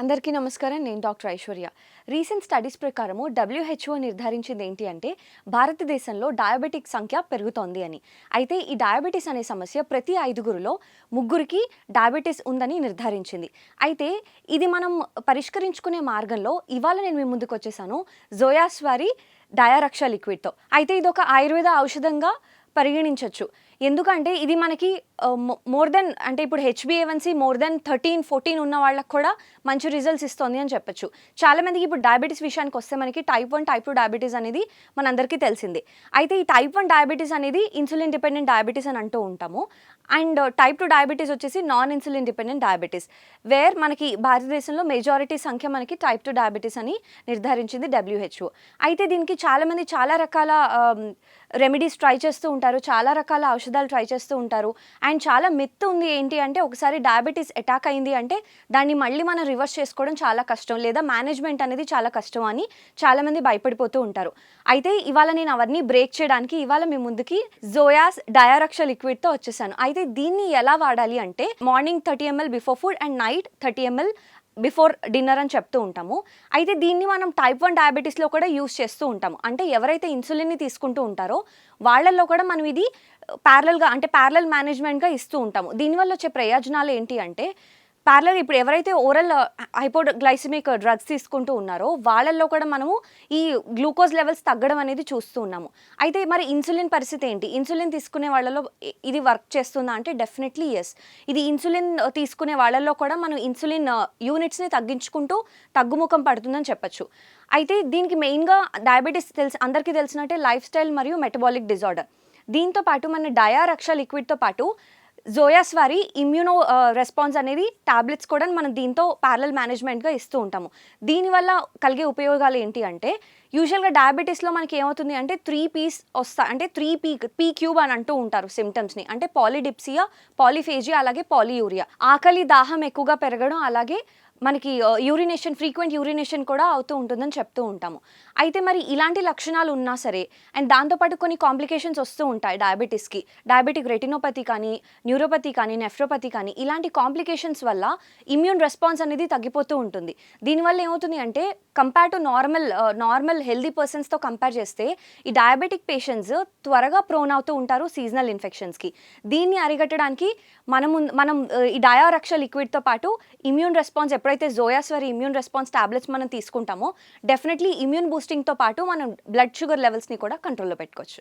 అందరికీ నమస్కారం నేను డాక్టర్ ఐశ్వర్య. రీసెంట్ స్టడీస్ ప్రకారము డబ్ల్యూహెచ్ఓ నిర్ధారించింది ఏంటి అంటే భారతదేశంలో డయాబెటిక్ సంఖ్య పెరుగుతోంది అని. అయితే ఈ డయాబెటీస్ అనే సమస్య ప్రతి ఐదుగురిలో ముగ్గురికి డయాబెటీస్ ఉందని నిర్ధారించింది. అయితే ఇది మనం పరిష్కరించుకునే మార్గంలో ఇవాళ నేను మీ ముందుకు వచ్చేసాను. జోయాస్ వారి డయారక్ష లిక్విడ్తో. అయితే ఇది ఒక ఆయుర్వేద ఔషధంగా పరిగణించవచ్చు ఎందుకంటే ఇది మనకి మోర్ దెన్ అంటే ఇప్పుడు హెచ్బిఏవన్సీ మోర్ దెన్ థర్టీన్ ఫోర్టీన్ ఉన్న వాళ్ళకి కూడా మంచి రిజల్ట్స్ ఇస్తుంది అని చెప్పొచ్చు. చాలామందికి ఇప్పుడు డయాబెటీస్ విషయానికి వస్తే మనకి type one type two diabetes అనేది మనందరికీ తెలిసింది. అయితే ఈ టైప్ వన్ డయాబెటీస్ అనేది ఇన్సులిన్ డిపెండెంట్ డయాబెటీస్ అని అంటూ ఉంటాము. అండ్ టైప్ టూ డయాబెటీస్ వచ్చేసి non insulin dependent diabetes where మనకి భారతదేశంలో మెజారిటీ సంఖ్య మనకి టైప్ టూ డయాబెటీస్ అని నిర్ధారించింది డబ్ల్యూహెచ్ఓ అయితే దీనికి చాలామంది చాలా రకాల రెమెడీస్ ట్రై చేస్తూ ఉంటారు చాలా రకాల ఔషధాలు ట్రై చేస్తూ ఉంటారు. అండ్ చాలా మిత్ ఉంది ఏంటి అంటే ఒకసారి డయాబెటీస్ అటాక్ అయింది అంటే దాన్ని మళ్ళీ మనం రివర్స్ చేసుకోవడం చాలా కష్టం లేదా మేనేజ్మెంట్ అనేది చాలా కష్టం అని చాలామంది భయపడిపోతూ ఉంటారు. అయితే ఇవాళ నేను అవన్నీ బ్రేక్ చేయడానికి ఇవాళ మీ ముందుకి జోయాస్ డయారక్ష లిక్విడ్తో వచ్చేసాను. అయితే దీన్ని ఎలా వాడాలి అంటే morning thirty ML before food and night thirty ML before dinner అని చెప్తూ ఉంటాము. అయితే దీన్ని మనం టైప్ వన్ డయాబెటీస్లో కూడా యూస్ చేస్తూ ఉంటాము. అంటే ఎవరైతే ఇన్సులిన్ని తీసుకుంటూ ఉంటారో వాళ్ళల్లో కూడా మనం ఇది ప్యారలల్గా అంటే ప్యారలల్ మేనేజ్మెంట్గా ఇస్తూ ఉంటాము. దీనివల్ల వచ్చే ప్రయోజనాలు ఏంటి అంటే ప్యారలర్ ఇప్పుడు ఎవరైతే ఓరల్ హైపోగ్లైసిమిక్ డ్రగ్స్ తీసుకుంటూ ఉన్నారో వాళ్ళల్లో కూడా మనము ఈ గ్లూకోజ్ లెవెల్స్ తగ్గడం అనేది చూస్తూ ఉన్నాము. అయితే మరి ఇన్సులిన్ పరిస్థితి ఏంటి? ఇన్సులిన్ తీసుకునే వాళ్ళలో ఇది వర్క్ చేస్తుందా అంటే డెఫినెట్లీ ఎస్ ఇది ఇన్సులిన్ uh, తీసుకునే వాళ్ళల్లో కూడా మనం ఇన్సులిన్ యూనిట్స్ని uh, తగ్గించుకుంటూ తగ్గుముఖం పడుతుందని చెప్పచ్చు. అయితే దీనికి మెయిన్గా డయాబెటీస్ తెలిసి అందరికీ తెలిసినట్టే లైఫ్ స్టైల్ మరియు మెటబాలిక్ డిజార్డర్ దీంతో పాటు మన డయారక్ష లిక్విడ్తో పాటు జోయాస్ వారి ఇమ్యూనో రెస్పాన్స్ అనేది టాబ్లెట్స్ కూడా మనం దీంతో ప్యారల్ మేనేజ్మెంట్గా ఇస్తూ ఉంటాము. దీనివల్ల కలిగే ఉపయోగాలు ఏంటి అంటే యూజువల్గా డయాబెటీస్లో మనకి ఏమవుతుంది అంటే త్రీ పీస్ వస్తా అంటే త్రీ పీ పీ క్యూబ్ అని అంటూ ఉంటారు సిమ్టమ్స్ని. అంటే పాలిడిప్సియా పాలిఫేజియా అలాగే పాలియూరియా. ఆకలి దాహం ఎక్కువగా పెరగడం అలాగే మనకి యూరినేషన్ ఫ్రీక్వెంట్ యూరినేషన్ కూడా అవుతూ ఉంటుందని చెప్తూ ఉంటాము. అయితే మరి ఇలాంటి లక్షణాలు ఉన్నా సరే అండ్ దాంతోపాటు కొన్ని కాంప్లికేషన్స్ వస్తూ ఉంటాయి డయాబెటీస్కి డయాబెటిక్ రెటినోపతి కానీ న్యూరోపతి కానీ నెఫ్రోపతి కానీ ఇలాంటి కాంప్లికేషన్స్ వల్ల ఇమ్యూన్ రెస్పాన్స్ అనేది తగ్గిపోతూ ఉంటుంది. దీనివల్ల ఏమవుతుంది అంటే compare to normal normal healthy పర్సన్స్తో compare చేస్తే ఈ డయాబెటిక్ పేషెంట్స్ త్వరగా ప్రోన్ అవుతూ ఉంటారు సీజనల్ ఇన్ఫెక్షన్స్కి దీన్ని అరిగట్టడానికి మనం మనం ఈ డయారక్ష లిక్విడ్తో పాటు ఇమ్యూన్ రెస్పాన్స్ ఎప్పుడైతే జోయాస్వరి ఇమ్యూన్ రెస్పాన్స్ టాబ్లెట్స్ మనం తీసుకుంటామో డెఫినెట్లీ ఇమ్యూన్ బూస్టింగ్తో పాటు మనం బ్లడ్ షుగర్ లెవెల్స్ని కూడా కంట్రోల్లో పెట్టుకోవచ్చు.